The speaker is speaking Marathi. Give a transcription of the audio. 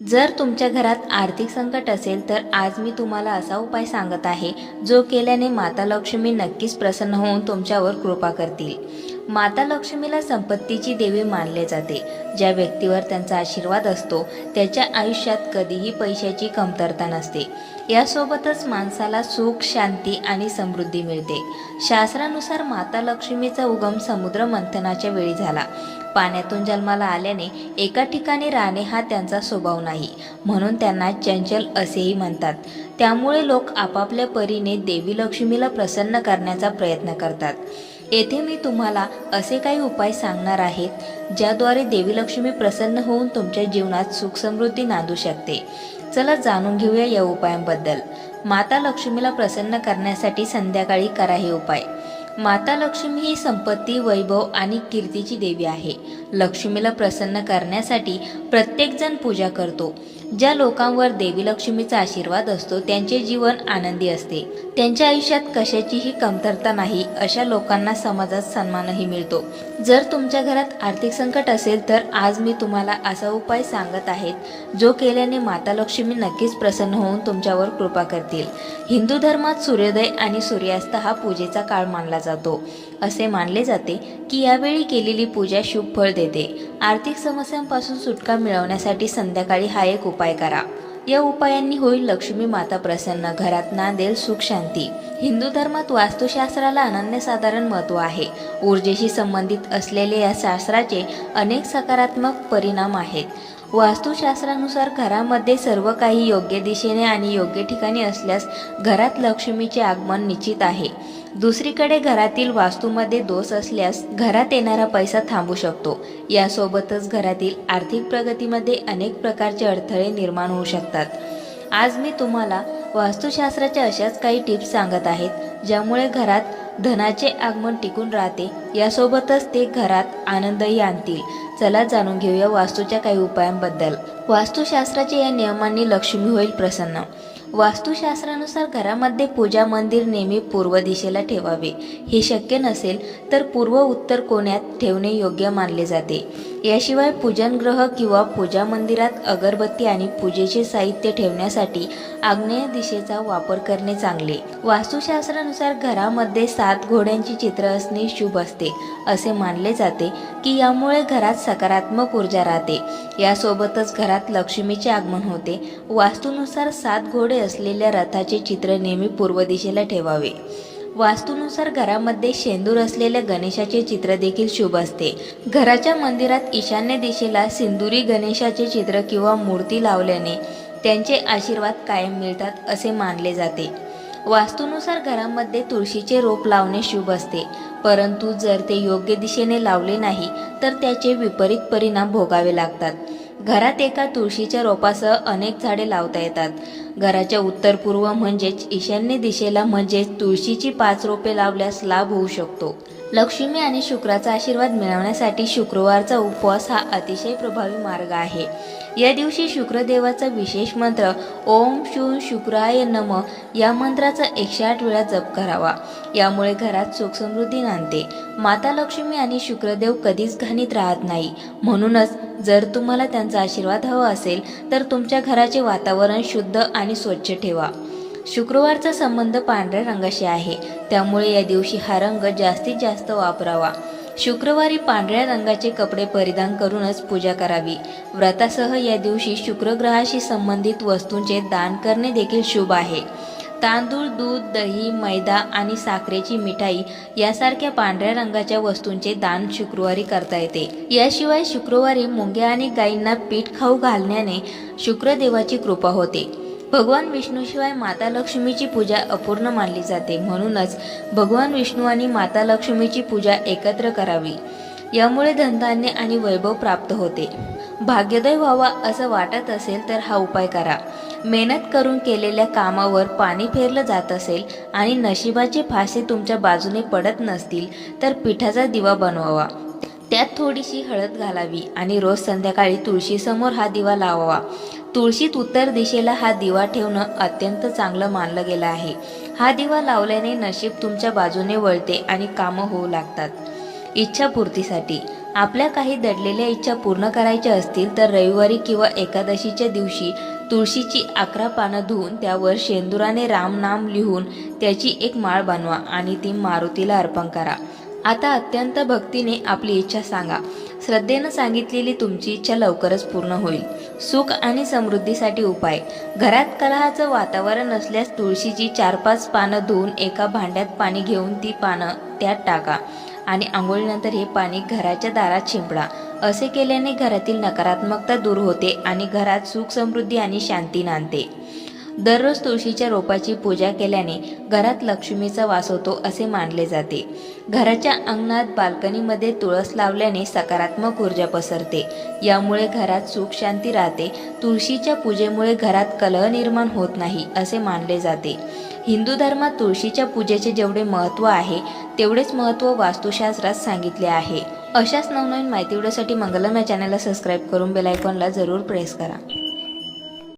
जर तुमच्या घरात आर्थिक संकट असेल तर आज मी तुम्हाला असा उपाय सांगत आहे जो केल्याने माता लक्ष्मी नक्कीच प्रसन्न होऊन तुमच्यावर कृपा करतील. माता लक्ष्मीला संपत्तीची देवी मानले जाते. ज्या व्यक्तीवर त्यांचा आशीर्वाद असतो त्याच्या आयुष्यात कधीही पैशाची कमतरता नसते. यासोबतच माणसाला सुख शांती आणि समृद्धी मिळते. शास्त्रानुसार माता लक्ष्मीचा उगम समुद्र मंथनाच्या वेळी झाला. पाण्यातून जन्माला आल्याने एका ठिकाणी राहणे हा त्यांचा स्वभाव नाही म्हणून त्यांना चंचल असेही म्हणतात. त्यामुळे लोक आपापल्या परीने देवी लक्ष्मीला प्रसन्न करण्याचा प्रयत्न करतात. येथे मी तुम्हाला असे काही उपाय सांगणार आहेत ज्याद्वारे देवी लक्ष्मी प्रसन्न होऊन तुमच्या जीवनात सुख समृद्धी नांदू शकते. चला जाणून घेऊया या उपायांबद्दल. माता लक्ष्मीला प्रसन्न करण्यासाठी संध्याकाळी करा हे उपाय. माता लक्ष्मी ही संपत्ती वैभव आणि कीर्तीची देवी आहे. लक्ष्मीला प्रसन्न करण्यासाठी प्रत्येकजण पूजा करतो. ज्या लोकांवर देवी लक्ष्मीचा आशीर्वाद असतो त्यांचे जीवन आनंदी असते. त्यांच्या आयुष्यात कशाचीही कमतरता नाही अशा लोकांना समाजात सन्मानही मिळतो. जर तुमच्या घरात आर्थिक संकट असेल तर आज मी तुम्हाला असा उपाय सांगत आहेत जो केल्याने माता लक्ष्मी नक्कीच प्रसन्न होऊन तुमच्यावर कृपा करतील. हिंदू धर्मात सूर्योदय आणि सूर्यास्त हा पूजेचा काळ मानला जातो. असे मानले जाते की यावेळी केलेली पूजा शुभ फळ देते आर्थिक समस्यांपासून सुटका मिळवण्यासाठी संध्याकाळी हा एक उपाय करा. या उपायांनी होईल लक्ष्मी माता प्रसन्न घरात नांदेल सुख शांती. हिंदू धर्मात वास्तुशास्त्राला अनन्यसाधारण महत्त्व आहे. ऊर्जेशी संबंधित असलेले या शास्त्राचे अनेक सकारात्मक परिणाम आहेत. वास्तुशास्त्रानुसार घरामध्ये सर्व काही योग्य दिशेने आणि योग्य ठिकाणी असल्यास घरात लक्ष्मीचे आगमन निश्चित आहे. दुसरीकडे घरातील वास्तूमध्ये दोष असल्यास घरात येणारा पैसा थांबू शकतो. यासोबतच घरातील आर्थिक प्रगतीमध्ये अनेक प्रकारचे अडथळे निर्माण होऊ शकतात. आज मी तुम्हाला वास्तुशास्त्राच्या अशाच काही टिप्स सांगत आहेत ज्यामुळे घरात धनाचे आगमन टिकून राहते. यासोबतच ते घरात आनंदही आणतील. चला जाणून घेऊया वास्तूच्या काही उपायांबद्दल. वास्तुशास्त्राच्या या नियमांनी लक्ष्मी होईल प्रसन्न. वास्तुशास्त्रानुसार घरामध्ये पूजा मंदिर नेहमी पूर्व दिशेला ठेवावे. हे शक्य नसेल तर पूर्व उत्तर कोण्यात ठेवणे योग्य मानले जाते. याशिवाय पूजनग्रह किंवा पूजा मंदिरात अगरबत्ती आणि पूजेचे साहित्य ठेवण्यासाठी आग्नेय दिशेचा वापर करणे चांगले. वास्तुशास्त्रानुसार घरामध्ये सात घोड्यांची चित्र असणे शुभ असते असे मानले जाते की यामुळे घरात सकारात्मक ऊर्जा राहते. यासोबतच घरात लक्ष्मीचे आगमन होते. वास्तूनुसार सात घोडे असलेल्या रथाचे चित्र नेहमी पूर्व दिशेला ठेवावे. वास्तूनुसार घरामध्ये शेंदूर असलेल्या गणेशाचे चित्र देखील शुभ असते. घराच्या मंदिरात ईशान्य दिशेला सिंदुरी गणेशाचे चित्र किंवा मूर्ती लावल्याने त्यांचे आशीर्वाद कायम मिळतात असे मानले जाते. वास्तूनुसार घरामध्ये तुळशीचे रोप लावणे शुभ असते. परंतु जर ते योग्य दिशेने लावले नाही तर त्याचे विपरीत परिणाम भोगावे लागतात. घरात एका तुळशीच्या रोपासह अनेक झाडे लावता येतात. घराच्या उत्तर पूर्व म्हणजेच ईशान्य दिशेला म्हणजेच तुळशीची पाच रोपे लावल्यास लाभ होऊ शकतो. लक्ष्मी आणि शुक्राचा आशीर्वाद मिळवण्यासाठी शुक्रवारचा उपवास हा अतिशय प्रभावी मार्ग आहे. या दिवशी शुक्रदेवाचा विशेष मंत्र ओम शू शुक्राय नम या मंत्राचा एकशे आठ वेळा जप करावा. यामुळे घरात सुख समृद्धी नांदते. माता लक्ष्मी आणि शुक्रदेव कधीच घाणीत राहत नाही. म्हणूनच जर तुम्हाला त्यांचा आशीर्वाद हवा असेल तर तुमच्या घराचे वातावरण शुद्ध आणि स्वच्छ ठेवा. शुक्रवारचा संबंध पांढऱ्या रंगाशी आहे. त्यामुळे या दिवशी हा रंग जास्तीत जास्त वापरावा. शुक्रवारी पांढऱ्या रंगाचे कपडे परिधान करूनच पूजा करावी. व्रतासह या दिवशी शुक्रग्रहाशी संबंधित वस्तूंचे दान करणे देखील शुभ आहे. तांदूळ दूध दही मैदा आणि साखरेची मिठाई यासारख्या पांढऱ्या रंगाच्या वस्तूंचे दान शुक्रवारी करता येते. याशिवाय शुक्रवारी मुंग्या आणि गायींना पीठ खाऊ घालण्याने शुक्रदेवाची कृपा होते. भगवान विष्णूशिवाय माता लक्ष्मीची पूजा अपूर्ण मानली जाते. म्हणूनच भगवान विष्णू आणि माता लक्ष्मीची पूजा एकत्र करावी. यामुळे धनधान्य आणि वैभव प्राप्त होते. भाग्योदय व्हावा असं वाटत असेल तर हा उपाय करा. मेहनत करून केलेल्या कामावर पाणी फेरलं जात असेल आणि नशिबाचे फासे तुमच्या बाजूने पडत नसतील तर पिठाचा दिवा बनवावा. त्यात थोडीशी हळद घालावी आणि रोज संध्याकाळी तुळशीसमोर हा दिवा लावावा. तुळशीत उत्तर दिशेला हा दिवा ठेवणं अत्यंत चांगलं मानलं गेलं आहे. हा दिवा लावल्याने नशीब तुमच्या बाजूने वळते आणि कामं होऊ लागतात. इच्छापूर्तीसाठी. आपल्या काही दडलेल्या इच्छा पूर्ण करायच्या असतील तर रविवारी किंवा एकादशीच्या दिवशी तुळशीची अकरा पानं धुवून त्यावर शेंदुराने राम नाम लिहून त्याची एक माळ बनवा आणि ती मारुतीला अर्पण करा. आता अत्यंत भक्तीने आपली इच्छा सांगा. श्रद्धेनं सांगितलेली तुमची इच्छा लवकरच पूर्ण होईल. सुख आणि समृद्धीसाठी उपाय. घरात कलहाचं वातावरण असल्यास तुळशीची चार पाच पानं धुवून एका भांड्यात पाणी घेऊन ती पानं त्यात टाका आणि आंघोळीनंतर हे पाणी घराच्या दारात शिंपडा. असे केल्याने घरातील नकारात्मकता दूर होते आणि घरात सुख समृद्धी आणि शांती नांदते. दररोज तुळशीच्या रोपाची पूजा केल्याने घरात लक्ष्मीचा वास होतो असे मानले जाते. घराच्या अंगणात बाल्कनीमध्ये तुळस लावल्याने सकारात्मक ऊर्जा पसरते. यामुळे घरात सुख शांती राहते. तुळशीच्या पूजेमुळे घरात कलह निर्माण होत नाही असे मानले जाते. हिंदू धर्मात तुळशीच्या पूजेचे जेवढे महत्त्व आहे तेवढेच महत्त्व वास्तुशास्त्रात सांगितले आहे. अशाच नवनवीन माहिती व्हिडिओसाठी मंगलम या चॅनलला सबस्क्राईब करून बेल आयकॉनला जरूर प्रेस करा.